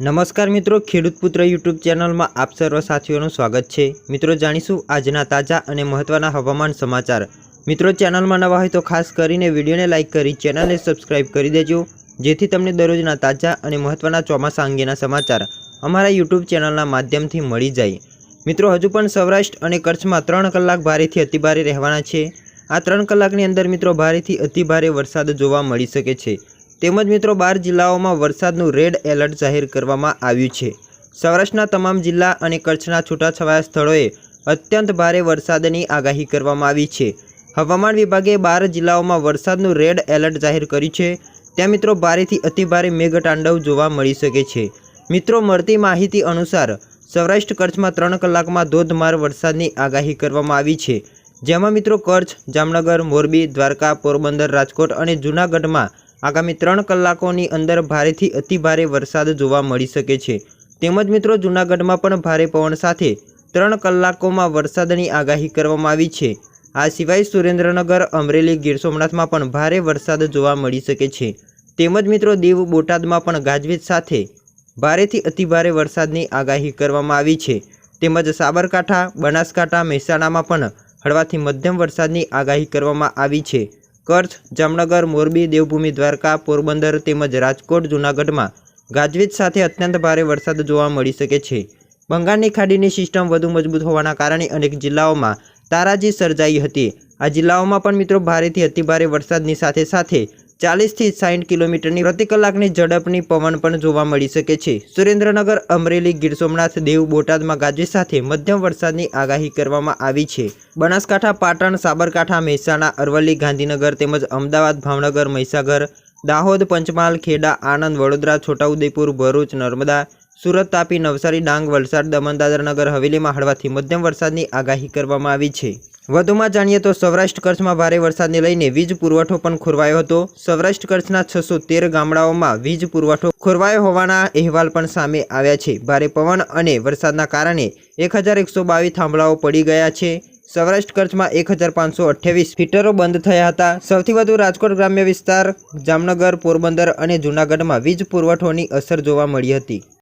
નમસ્કાર મિત્રો, ખેડૂત પુત્ર યુટ્યુબ ચેનલમાં આપ સર્વ સાથીઓનું સ્વાગત છે. મિત્રો, જાણીશું આજના તાજા અને મહત્ત્વના હવામાન સમાચાર. મિત્રો, ચેનલમાં નવા હોય તો ખાસ કરીને વિડીયોને લાઇક કરી, ચેનલને સબસ્ક્રાઇબ કરી દેજો, જેથી તમને દરરોજના તાજા અને મહત્ત્વના ચોમાસા અંગેના સમાચાર અમારા યુટ્યુબ ચેનલના માધ્યમથી મળી જાય. મિત્રો, હજુ પણ સૌરાષ્ટ્ર અને કચ્છમાં ત્રણ કલાક ભારેથી અતિભારે રહેવાના છે. આ ત્રણ કલાકની અંદર મિત્રો, ભારેથી અતિભારે વરસાદ જોવા મળી શકે છે. તેમજ મિત્રો બાર જિલ્લાઓમાં વરસાદનું રેડ એલર્ટ જાહેર કરવામાં આવ્યું છે. સૌરાષ્ટ્રના તમામ જિલ્લા અને કચ્છના છૂટાછવાયા સ્થળોએ અત્યંત ભારે વરસાદની આગાહી કરવામાં આવી છે. હવામાન વિભાગે બાર જિલ્લાઓમાં વરસાદનું રેડ એલર્ટ જાહેર કર્યું છે. ત્યાં મિત્રો ભારેથી અતિભારે મેઘતાંડવ જોવા મળી શકે છે. મિત્રો મળતી માહિતી અનુસાર સૌરાષ્ટ્ર કચ્છમાં ત્રણ કલાકમાં ધોધમાર વરસાદની આગાહી કરવામાં આવી છે. જેમાં મિત્રો કચ્છ, જામનગર, મોરબી, દ્વારકા, પોરબંદર, રાજકોટ અને જૂનાગઢમાં આગામી ત્રણ કલાકોની અંદર ભારેથી અતિભારે વરસાદ જોવા મળી શકે છે. તેમજ મિત્રો, જૂનાગઢમાં પણ ભારે પવન સાથે ત્રણ કલાકોમાં વરસાદની આગાહી કરવામાં આવી છે. આ સિવાય સુરેન્દ્રનગર, અમરેલી, ગીર સોમનાથમાં પણ ભારે વરસાદ જોવા મળી શકે છે. તેમજ મિત્રો, દીવ બોટાદમાં પણ ગાજવીજ સાથે ભારેથી અતિભારે વરસાદની આગાહી કરવામાં આવી છે. તેમજ સાબરકાંઠા, બનાસકાંઠા, મહેસાણામાં પણ હળવાથી મધ્યમ વરસાદની આગાહી કરવામાં આવી છે. કચ્છ જામનગર, મોરબી, દેવભૂમિ, દ્વારકા, પોરબંદર તેમજ રાજકોટ, જૂનાગઢમાં ગાજવીજ સાથે અત્યંત ભારે વરસાદ જોવા મળી શકે છે. બંગાળની ખાડીની સિસ્ટમ વધુ મજબૂત હોવાના કારણે અનેક જિલ્લાઓમાં તારાજી સર્જાઈ હતી. આ જિલ્લાઓમાં પણ મિત્રો ભારેથી અતિભારે વરસાદની સાથે સાથે ચાલીસથી સાઠ કિલોમીટરની પ્રતિ કલાકની ઝડપની પવન પણ જોવા મળી શકે છે. સુરેન્દ્રનગર, અમરેલી, ગીર સોમનાથ, દેવ બોટાદમાં ગાજવી સાથે મધ્યમ વરસાદની આગાહી કરવામાં આવી છે. બનાસકાંઠા, પાટણ, સાબરકાંઠા, મહેસાણા, અરવલ્લી, ગાંધીનગર તેમજ અમદાવાદ, ભાવનગર, મહીસાગર, દાહોદ, પંચમહાલ, ખેડા, આણંદ, વડોદરા, છોટાઉદેપુર, ભરૂચ, નર્મદા, સુરત, તાપી, નવસારી, ડાંગ, વલસાડ, દમણ દાદરનગર હવેલીમાં હળવાથી મધ્યમ વરસાદની આગાહી કરવામાં આવી છે. વધુમાં જાણીએ તો સૌરાષ્ટ્ર કચ્છમાં ભારે વરસાદને લઈને વીજ પુરવઠો પણ ખોરવાયો હતો. સૌરાષ્ટ્ર કચ્છના છસો તેર ગામડાઓમાં વીજ પુરવઠો ખોરવાયો હોવાના અહેવાલ પણ સામે આવ્યા છે. ભારે પવન અને વરસાદના કારણે એક હજાર એકસો બાવીસ થાંભલાઓ પડી ગયા છે. સૌરાષ્ટ્ર કચ્છમાં એક હજાર પાંચસો અઠ્યાવીસ ફીટરો બંધ થયા હતા. સૌથી વધુ રાજકોટ ગ્રામ્ય વિસ્તાર, જામનગર, પોરબંદર અને જૂનાગઢમાં વીજ પુરવઠોની અસર જોવા મળી હતી.